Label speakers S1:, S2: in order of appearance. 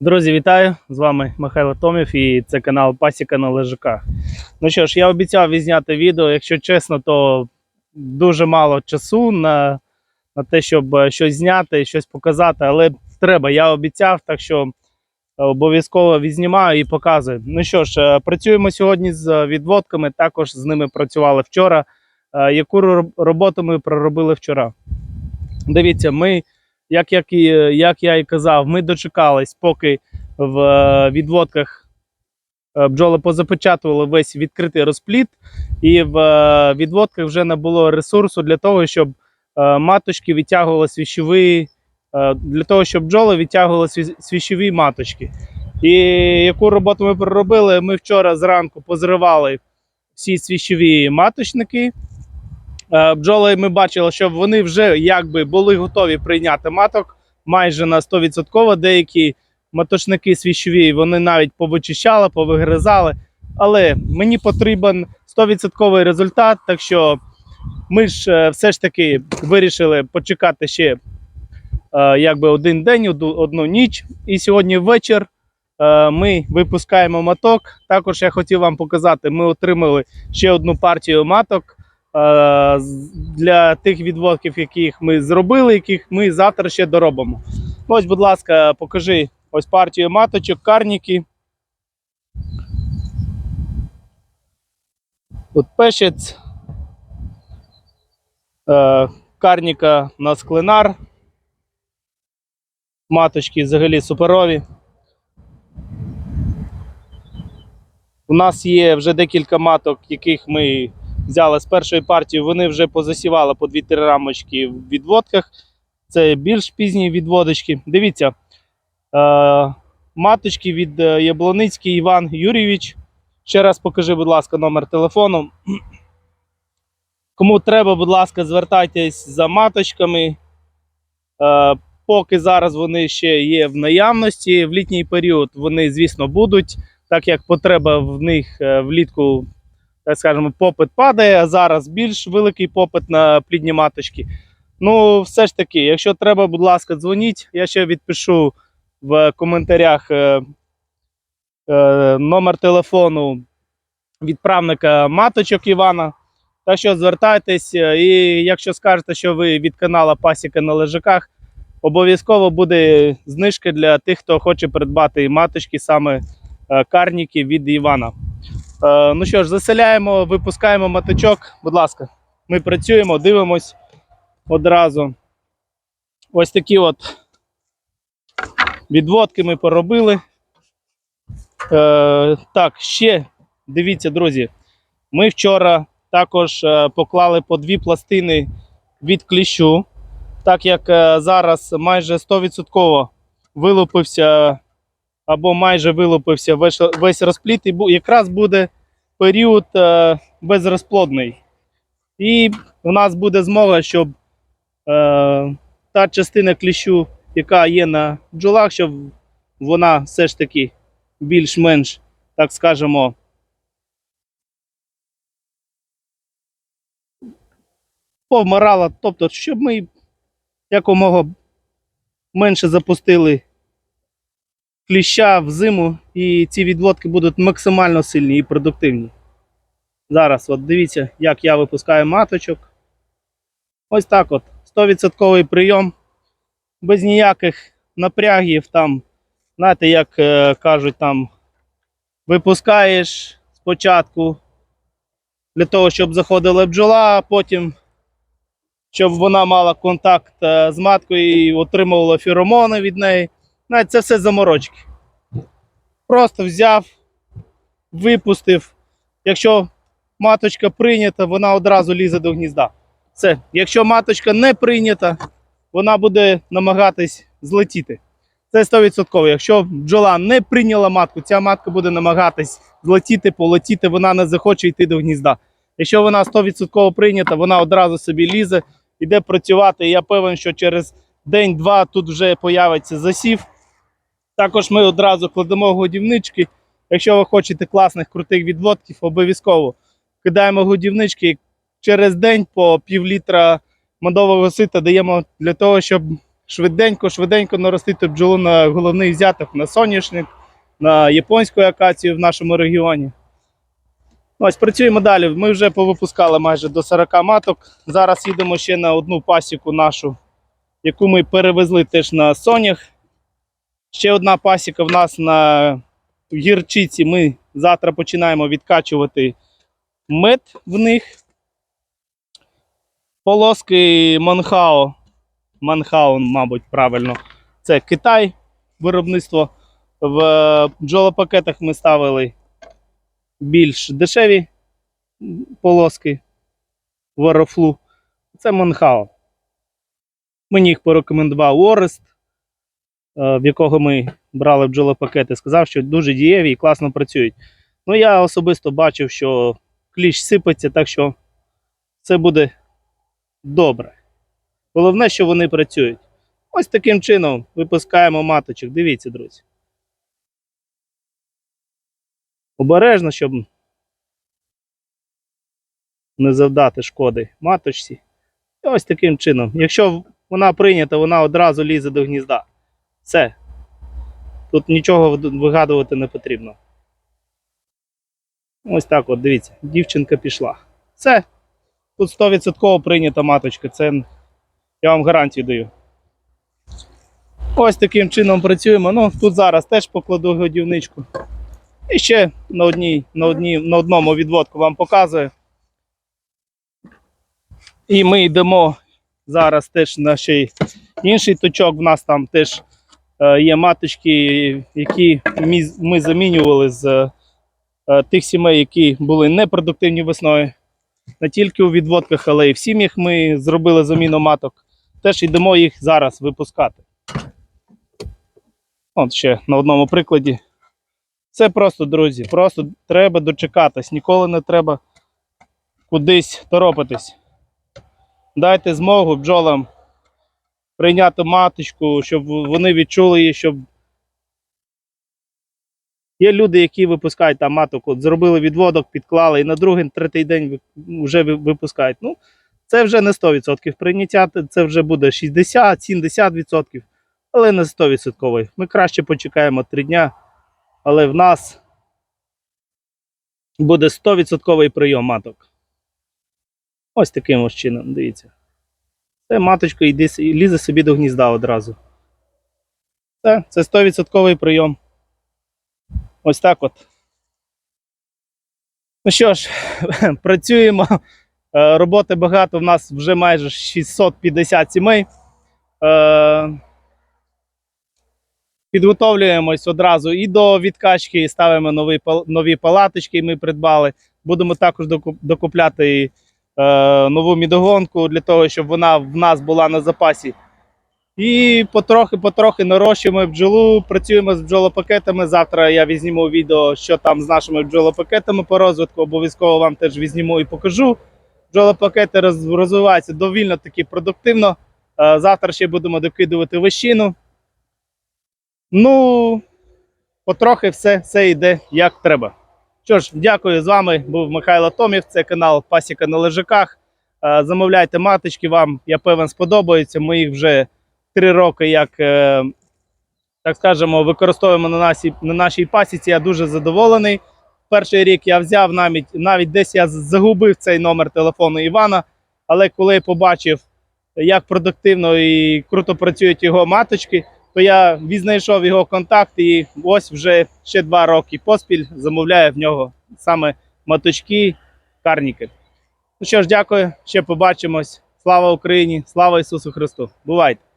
S1: Друзі, вітаю! З вами Михайло Томів і це канал Пасіка на лежаках. Ну що ж, я обіцяв відзняти відео. Якщо чесно, то дуже мало часу на, на те, щоб е, щось зняти, щось показати, але треба. Я обіцяв, так що обов'язково відзнімаю і показую. Ну що ж, е, працюємо сьогодні з відводками. Також з ними працювали вчора. Е, Яку роботу ми проробили вчора? Дивіться, ми як, як, як я і казав, ми дочекались, поки в е, відводках е, бджоли позапечатували весь відкритий розпліт, і в е, відводках вже не було ресурсу для того, щоб маточки відтягували свіщові, для того, щоб бджоли відтягували сві- свіщові маточки. І яку роботу ми проробили? Ми вчора зранку позривали всі свіщові маточники. Е, Бджоли ми бачили, що вони вже якби були готові прийняти маток майже на 100%. Деякі маточники свіщові вони навіть повичищали, повигризали. Але мені потрібен 100% результат. Так що ми ж е, все ж таки вирішили почекати ще е, якби один день, одну ніч. І сьогодні вечір ми випускаємо маток. Також я хотів вам показати, ми отримали ще одну партію маток для тих відводків, яких ми зробили, яких ми завтра ще доробимо. Ось, будь ласка, покажи ось партію маточок, карніки. Тут пешець. Е, карніка у нас клинар. Маточки взагалі суперові. У нас є вже декілька маток, яких ми взяли з першої партії. Вони вже позасівали по 2-3 рамочки в відводках. Це більш пізні відводочки. Дивіться, е, маточки від е, Яблоницький Іван Юрійович. Ще раз покажи, будь ласка, номер телефону. Кому треба, будь ласка, звертайтесь за маточками. Е, поки зараз вони ще є в наявності. В літній період вони, звісно, будуть, так як потреба в них е, влітку, так скажемо, попит падає, а зараз більш великий попит на плідні маточки. Ну, все ж таки, якщо треба, будь ласка, дзвоніть. Я ще відпишу в коментарях е, е, номер телефону відправника маточок Івана. Так що звертайтесь, е, і якщо скажете, що ви від канала Пасіка на лежаках, обов'язково буде знижка для тих, хто хоче придбати маточки, саме е, карніки від Івана. Е, Ну що ж, заселяємо, випускаємо маточок. Будь ласка, ми працюємо, дивимось одразу. Ось такі от відводки ми поробили. Е, так, ще дивіться, друзі. Ми вчора також е, поклали по дві пластини від кліщу, так як зараз майже 100% вилупився або майже вилупився весь, весь розпліт, і якраз буде період е, безрозплодний. І у нас буде змога, щоб е, та частина кліщу, яка є на бджолах, щоб вона все ж таки більш-менш, так скажемо, повмирала. Тобто, щоб ми якомога менше запустили кліща в зиму, і ці відводки будуть максимально сильні і продуктивні. Зараз, от дивіться, як я випускаю маточок. Ось так от. 100% прийом, без ніяких напрягів. Там, знаєте, як е, кажуть, там випускаєш спочатку для того, щоб заходила бджола, а потім, щоб вона мала контакт е, з маткою і отримувала феромони від неї. Навіть це все заморочки. Просто взяв, випустив. Якщо маточка прийнята, вона одразу лізе до гнізда. Все. Якщо маточка не прийнята, вона буде намагатись злетіти. Це 100%. Якщо бджола не прийняла матку, ця матка буде намагатись злетіти, полетіти, вона не захоче йти до гнізда. Якщо вона 100% прийнята, вона одразу собі лізе, іде працювати. І я певен, що через день-два тут вже появиться засів. Також ми одразу кладемо годівнички. Якщо ви хочете класних крутих відводків, обов'язково кидаємо годівнички через день по пів літра медового сита даємо для того, щоб швиденько, швиденько наростити бджолу на головний взяток на соняшник, на японську акацію в нашому регіоні. Ось працюємо далі. Ми вже повипускали майже до 40 маток. Зараз їдемо ще на одну пасіку нашу, яку ми перевезли теж на сонях. Ще одна пасіка в нас на гірчиці. Ми завтра починаємо відкачувати мед в них. Полоски Манхао. Манхао, мабуть, правильно. Це Китай виробництво. В бджолопакетах ми ставили більш дешеві полоски Варофлу. Це Манхао. Мені їх порекомендував Орест, в якого ми брали бджолопакети. Сказав, що дуже дієві і класно працюють. Ну, я особисто бачив, що кліщ сипеться, так що це буде добре. Головне, що вони працюють. Ось таким чином випускаємо маточок. Дивіться, друзі. Обережно, щоб не завдати шкоди маточці. І ось таким чином. Якщо вона прийнята, вона одразу лізе до гнізда. Все. Тут нічого вигадувати не потрібно. Ось так от, дивіться, дівчинка пішла. Все. Тут 100% прийнята маточка. Це я вам гарантію даю. Ось таким чином працюємо. Ну, тут зараз теж покладу годівничку. І ще на, одній, на, одній, на одному відводку вам показую. І ми йдемо зараз теж на ще інший точок. В нас там теж є маточки, які ми, замінювали з е, тих сімей, які були непродуктивні весною. Не тільки у відводках, але й в сім'ях ми зробили заміну маток. Теж йдемо їх зараз випускати. От ще на одному прикладі. Це просто, друзі, просто треба дочекатись. Ніколи не треба кудись торопитись. Дайте змогу бджолам прийняти маточку, щоб вони відчули її, щоб. Є люди, які випускають там маток, от зробили відводок, підклали і на другий, третій день вже випускають. Ну, це вже не 100% прийняття, це вже буде 60-70%, але не 100%. Ми краще почекаємо 3 дня, але в нас буде 100% прийом маток. Ось таким ось чином, дивіться. Це маточка йде, лізе собі до гнізда одразу. Це, це 100% прийом. Ось так от. Ну що ж, працюємо. Е, Роботи багато, в нас вже майже 650 сімей. Е, Підготовлюємось одразу і до відкачки, і ставимо нові, нові палаточки, ми придбали. Будемо також докупляти нову мідогонку для того, щоб вона в нас була на запасі. І потрохи-потрохи нарощуємо бджолу, працюємо з бджолопакетами. Завтра я візніму відео, що там з нашими бджолопакетами по розвитку. Обов'язково вам теж візніму і покажу. Бджолопакети розвиваються довільно таки продуктивно. Е, Завтра ще будемо докидувати вищину. Ну, потрохи все, все йде як треба. Що ж, дякую з вами. Був Михайло Томів. Це канал Пасіка на лежаках. Е, Замовляйте маточки, вам я певен сподобається. Ми їх вже три роки, як е, так скажемо, використовуємо на нашій, на нашій пасіці. Я дуже задоволений. Перший рік я взяв навіть навіть десь я загубив цей номер телефону Івана. Але коли побачив, як продуктивно і круто працюють його маточки, то я відзнайшов його контакт і ось вже ще два роки поспіль замовляю в нього саме маточки, карніки. Ну що ж, дякую, ще побачимось. Слава Україні, слава Ісусу Христу! Бувайте!